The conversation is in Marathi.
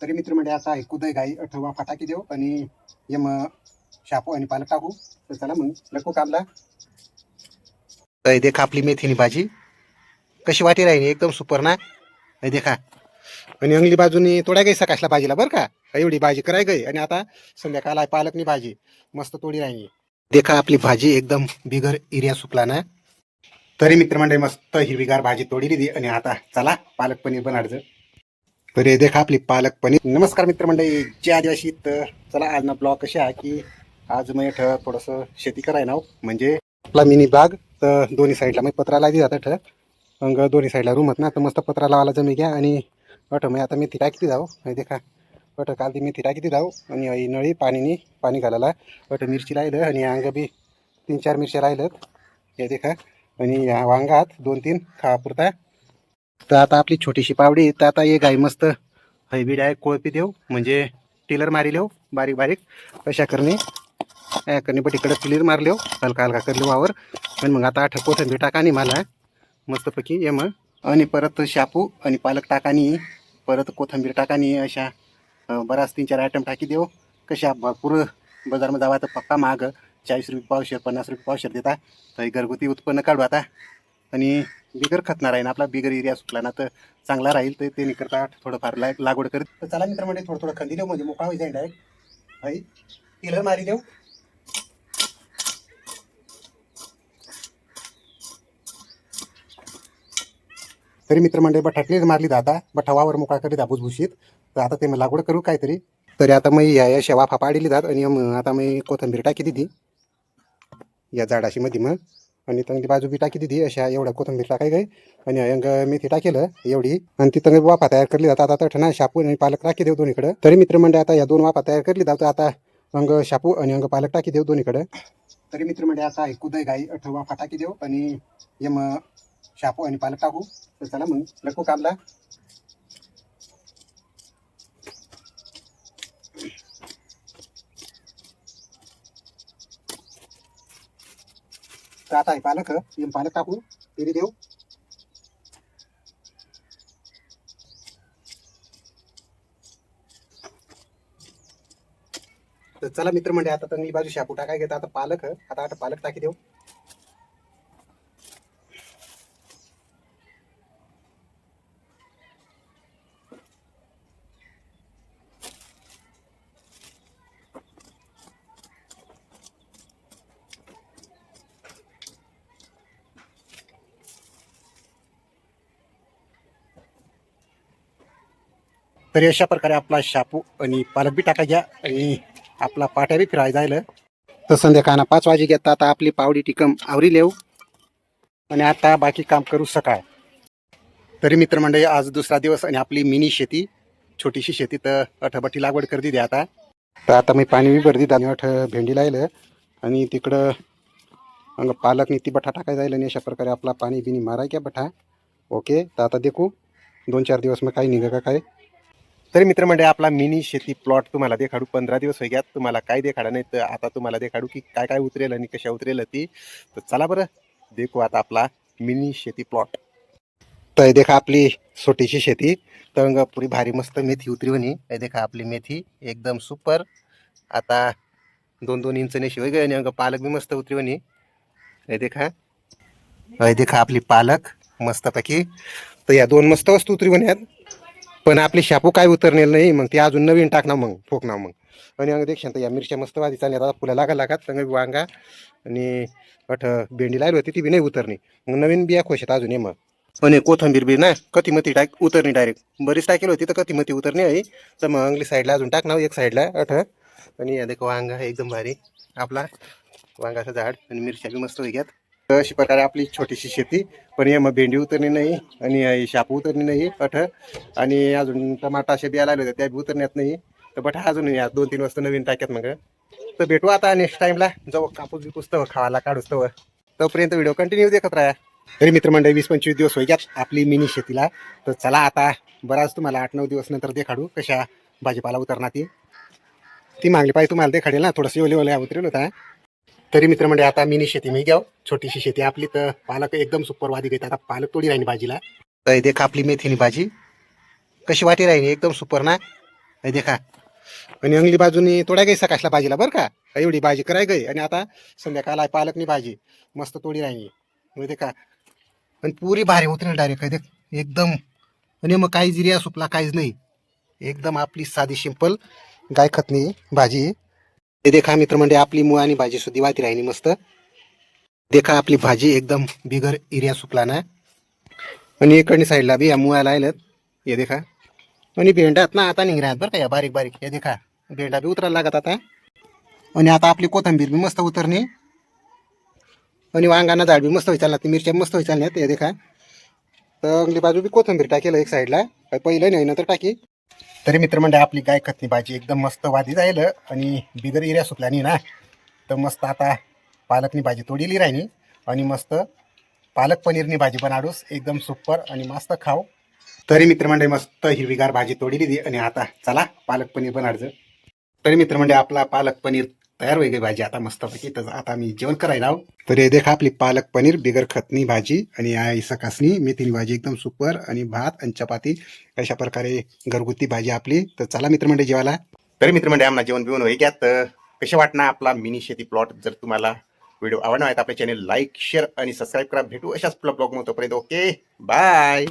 तरी मित्र म्हणजे असा ऐकू कुदय गाई अठवा फटाके देऊ आणि यम शापू आणि पालक टाकू. तर चला मग लको कामला देखा आपली मेथीनी भाजी. कशी वाटी राहिली एकदम सुपर ना? देखा. आणि अंगली बाजूनी तोड्या गाई सकाशला भाजीला बरं का? एवढी भाजी कराय गई. आणि आता संध्याकाळ पालकनी भाजी. मस्त तोडी राहिली. देखा आपली भाजी एकदम बिगर एरिया सुकला ना? तरी मित्रमंडळी मस्त हिरवीगार भाजी तोडी दिली. आणि आता चला पालक पनीर बनाडचं तर हे देखा आपली पालक पनीर नमस्कार मित्रमंडळी जय आदिवासी. तर चला आज ना ब्लॉग कशी आहे की आज मी ठ थोडंसं शेती कराय ना हो. म्हणजे आपला मिनी बाग तर दोन्ही साईडला मी पत्रा लावली जातं ठं मग दोन्ही साईडला रूम ना तर मस्त पत्रा लावायला जमी घ्या. आणि अठ मग आता मी तिटा किती जाऊ. नाही देखा अठ काल ती मी तिटा किती जाऊ. आणि नळी पाणीनी पाणी घालायला अठ मिरची राहिलं. आणि अंग बी तीन चार मिरच्या राहिलं हे देखा आणि या वांगात दोन तीन खापुरता तर आता आपली छोटीशी पावडी तर आता हे गाई मस्त हैबी आहे कोळपी देऊ. म्हणजे टिलर मारी लेव बारीक बारीक. कशा करणे. करणे. पण इकडं टिलर मारले हलका हलका करले वावर. आणि मग आता आठ कोथंबीर टाकानी मला मस्तपैकी ये मग. आणि परत शापू आणि पालक टाकानी परत कोथंबीर टाकानी अशा बराच तीन चार आयटम टाकी देऊ. कशा भरपूर बाजारमध्ये जावा तर पक्का महाग चाळीस रुपये पावशेर पन्नास रुपये पावशेर देता. तर हे घरगुती उत्पन्न काढू आता. आणि बिगर खतणार आहे ना आपला बिगर एरिया सुटला ना तर चांगला राहील तर ते निकरता थोडंफार लाग लागवड करत. तर चला मित्रांमध्ये थोडं थोडं खंदी देऊ म्हणजे मोकळा होईल जाईल डायरेक्ट भाई टिलर मारी देऊ. तरी मित्रमंडळी बटाटलीच मारली आता बठावावर मोकळा करीत भुसभुशीत तर आता ते मग लागवड करू काहीतरी. तरी आता मी या या शेवा फापाडली जात आणि मग आता मी कोथंबीर टाकी दिली. या झाडाशी मध्ये मग. आणि तंगली बाजू बी टाकी दिली अशा एवढ्या कोथंबीर टाकाय गई. आणि अंग मेथी टाकेलं एवढी. आणि ती तंग वाफा तयार करली. जातात आता ठणा शापू आणि पालक टाकी देऊ दोन्हीकडे. तरी मित्रमंडळ आता या दोन वाफा तयार करली. जातं आता अंग शापू आणि अंग पालक टाकी देऊ दोन्हीकडे. तरी मित्रमंडळ आता ऐकू दय गाई अठ वाफा टाकी देऊ. आणि यम शापू आणि पालक टाकू. तर चला मग लको कामला तर आता हे पालक यम पालक टाकू तेरी देऊ. तर चला मित्र म्हणजे आता चांगली बाजू शापू टाकाय घेता. आता पालक आता आता पालक टाकी देऊ. तरी अशा प्रकारे आपला शापू आणि पालक बी टाकायच्या आणि आपला पाट्या बी फिरायला जायला. तर संध्याकाळना पाच वाजे घेता. आता आपली पावडी टिकम आवरी लेऊ. आणि आता बाकी काम करू सकाळ. तरी मित्रमंडळी आज दुसरा दिवस आणि आपली मिनी शेती छोटीशी शेती तर अठबट्टी लागवड कर दिली आता. तर आता मी पाणी बी भरती आणि अठ भेंडी लायलं. आणि तिकडं मग पालक ती बठा टाकाय जायला आणि अशा प्रकारे आपला पाणी बिनी माराय क्या बठा. ओके? तर आता देखू. दोन चार दिवस मग काही निघा का काय? तरी मित्रमंडळी आपला मिनी शेती प्लॉट तुम्हाला देखाडू. पंधरा दिवस होई तुम्हाला काय देखाडा नाही तर आता तुम्हाला देखाडू की काय काय उतरेल आणि कशा उतरेल ती. तर चला बरं देखू आता आपला मिनी शेती प्लॉट तर देखा आपली छोटीशी शेती. तर अंग पुरी भारी मस्त मेथी उतरी हे देखा आपली मेथी एकदम सुपर आता दोन दोन इंच नेशी वगैरे आणि अंग पालक बी मस्त उतरी हे देखा. अय देखा आपली पालक मस्तपैकी. तर या दोन मस्त वस्तू उतरी आहेत पण आपली शापू काय उतरणार नाही मग ते अजून नवीन टाकणार मग ठोकणार मग. आणि अंग देख तर या मिरच्या मस्त वादी चालल्या. आता फुला लागा लागत संग वांगा आणि अठ भेंडी लावली होती ती बी नाही उतरणी मग नवीन बिया खोश आहेत अजून ये मग. आणि कोथंबीर बी ना कथीमती टाक उतरणी डायरेक्ट बरीच टाकेल होती तर कथीमती उतरणी आहे. तर मग अंगली साईडला अजून टाकणार एक साईडला अठ. आणि या देखो वांगा एकदम भारी. आपला वांगाचं झाड आणि मिरच्या बी मस्त होई घ्यात तर अशी प्रकारे आपली छोटीशी शेती पण हे मग भेंडी उतरणी नाही आणि शापू उतरणी नाही पठ आणि अजून टमाटा असे बिया लागले होते त्या बी उतरण्यात नाही. तर बट अजून या दोन तीन वाजता नवीन टाक्यात मग. तर भेटू आता नेक्स्ट टाइमला जाऊ कापूस बिपूस तव खावायला काढूस तव. तोपर्यंत व्हिडिओ कंटिन्यू देखत राहा. तरी मित्रमंडळी वीस पंचवीस दिवस होईच्यात आपली मिनी शेतीला. तर चला आता बराच तुम्हाला आठ नऊ दिवस नंतर देखाडू कशा भाजीपाला उतरणार ती ती मागली पाहिजे तुम्हाला देखाडेल ना थोडंसं ओले ओले उतरेल होता. तरी मित्र म्हणजे आता मिनी शेती मी घ्याव. छोटीशी शेती आपली तर पालक एकदम सुपर वादी घेते आता पालक तोडी राहिली भाजीला. तर देख आपली मेथीनी भाजी. कशी वाटी राहिली? एकदम सुपर ना? देखा. आणि अंगली बाजूनी तोडा गाई सकाशला भाजीला बरं का? एवढी भाजी कराय गई. आणि आता संध्याकाळला पालकनी भाजी. मस्त तोडी राहिली. म्हणजे का आणि पुरी भारी उतरेल डायरेक्ट काय देख. एकदम. आणि मग काही जिरिया सुपला काहीच नाही. एकदम आपली साधी सिंपल गाय खतनी भाजी. हे देखा मित्र म्हणजे आपली मुळ आणि भाजी सुद्धा वाती राहिली मस्त. देखा आपली भाजी एकदम बिगर एरिया सुकला ना. आणि इकडनी साईडला बी या मुळाला आलं हे देखा. आणि भेंडात ना आता निघणार बरं का या बारीक बारीक. हे देखा. भेंडा बी उतरायला लागत आता. आणि आता आपली कोथंबीर बी मस्त उतरणे आणि वांगाना झाड बी मस्त विचारला लागते मिरच्या मस्त विचारण्यात हे देखा. तर अंगली बाजू बी कोथंबीर टाकेल एक साईडला. पहिलं नाही नंतर टाकी. तरी मित्रमंडळी आपली गाय खतनी भाजी एकदम मस्त वादी जाईल आणि बिगर एरिया सुटल्यानी ना तर मस्त आता पालकनी भाजी तोडीली राहिनी आणि मस्त पालक पनीरनी भाजी बनाडूस एकदम सुपर आणि मस्त खाऊ. तरी मित्रमंडळी मस्त हिरवीगार भाजी तोडीली दी आणि आता चला पालक पनीर बनाडचं तरी मित्रमंडळी आपला पालक पनीर तयार होई गई भाजी. आता मस्तपैकी तर आता मी जेवण करायला तर हे देखा आपली पालक पनीर बिगर खतनी भाजी आणि आई सकासनी मेथीनी भाजी एकदम सुपर आणि भात आणि चपाती अशा प्रकारे घरगुती भाजी आपली. तर चला मित्रमंडळी जेवायला. तरी मित्रमंडळी आम्हाला जेवण बिवून होई घ्या. तर कसे वाटणार आपला मिनी शेती प्लॉट? जर तुम्हाला व्हिडिओ आवडणार आहे तर आपल्या चॅनल लाईक शेअर आणि सबस्क्राईब करा. भेटू अशाच ब्लॉग मग तोपर्यंत. Okay bye